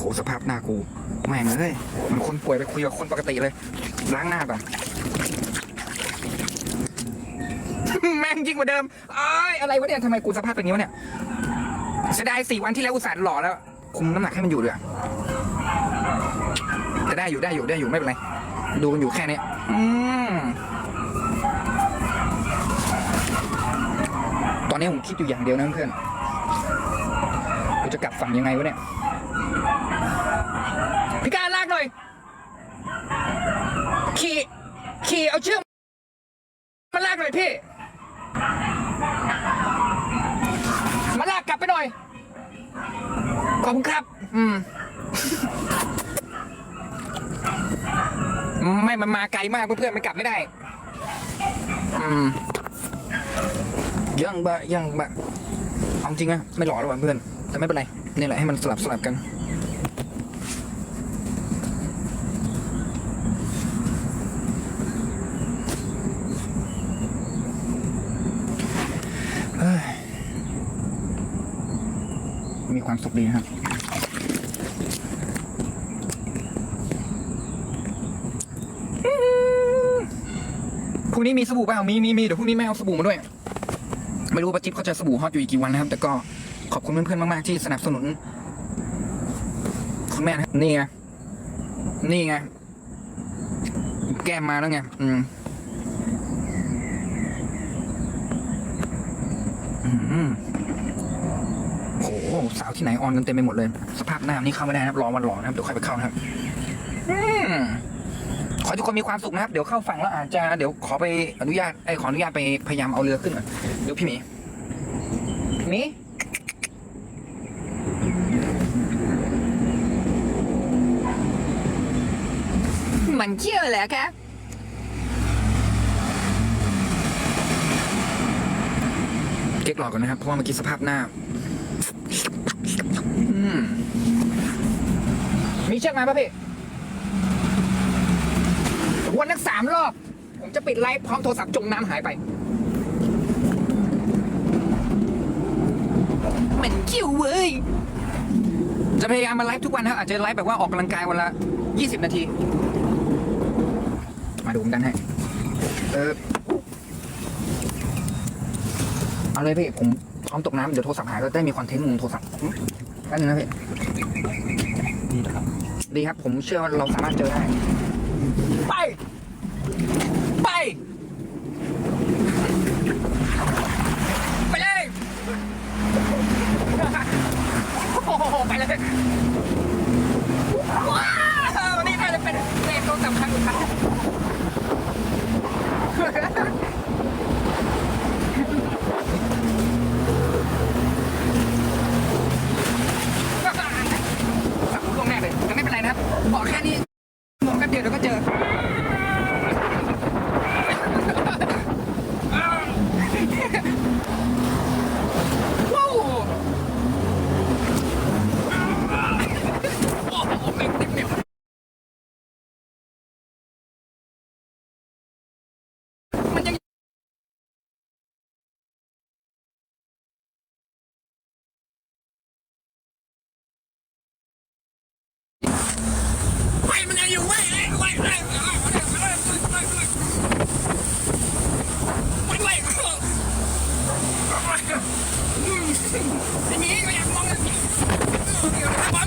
โหสภาพหน้ากู แม่งเลยเหมันคนป่วยไปคุยกับคนปกติเลย ล้างหน้าก่อนแม่งยิ่งกว่าเดิมเอ้ยอะไรวะเนี่ยทำไมกูสภาพเป็นอย่างนี้วะเนี่ยเสียดายสี่วันที่แล้วอุตส่าห์หล่อแล้ว คุมน้ำหนักให้มันอยู่ด้วยแต่ได้อยู่ได้อยู่ได้อยู่ไม่เป็นไร ดูกันอยู่แค่นี้อืมตอนนี้ผมคิดอยู่อย่างเดียวนะเพื่อนกูจะกลับฝั่งยังไงวะเนี่ย พี่การลากหน่อย ขี่ขี่เอาเชือกมาลากหน่อยพี่ มาลากกลับไปหน่อย ขอบคุณครับ อืม ไม่มันมาไกลมากเพื่อนๆมันกลับไม่ได้ อืม ยังบะยังบะเอาจริงนะไม่หล่อหรอกว่ะเพื่อน แต่ไม่เป็นไร นี่แหละให้มันสลับสลับกัน มีความสุขดีนะครับ พรุ่งนี้มีสบู่เปล่ามีมีมีเดี๋ยวพรุ่งนี้แม่เอาสบู่มาด้วย ไม่รู้ว่าป้าจิ๊บเขาจะสบู่ฮอตอยู่อีกกี่วันนะครับ แต่ก็ขอบคุณเพื่อนๆมากๆที่สนับสนุน คุณแม่นะครับนี่ไง นี่ไง แก้มมาแล้วไง อืมอืมโอ้โห สาวที่ไหนออนกันเต็มไปหมดเลย สภาพหน้านี่เข้าไม่ได้นะครับรอวันหล่อนะครับเดี๋ยวค่อยไปเข้านะครับอขอทุกคนมีความสุขนะครับ เดี๋ยวเข้าฝั่งแล้วอาจจะเดี๋ยวขอไปอนุญาตไอ้ขออนุญาตไปพยายามเอาเรือขึ้นก่อนเดี๋ยวพี่หมีหมีมันเชื่อแหละคะเก๊กหลอกก่อนนะครับ เพราะว่าเมื่อกี้สภาพหน้า มมีเชือกมาป่ะพี่วันนักสามรอบ ผมจะปิดไลฟ์พร้อมโทรศัพท์จมน้ำหายไป เหม็นคิวเว้ย จะพยายามมาไลฟ์ทุกวันนะครับอาจจะไลฟ์แบบว่าออกกำลังกายวันละ 20 นาที มาดูผมดันให้ เออ เอาเลยพี่ผม พร้อมตกน้ำเดี๋ยวโทรศัพท์หายแล้วได้มีคอนเทนต์มุมโทรศัพท์อืมแป๊บนึงนะพี่ดีนะครับ ดีครับผมเชื่อว่าเราสามารถเจอได้ ไป ไป 你一个眼光เ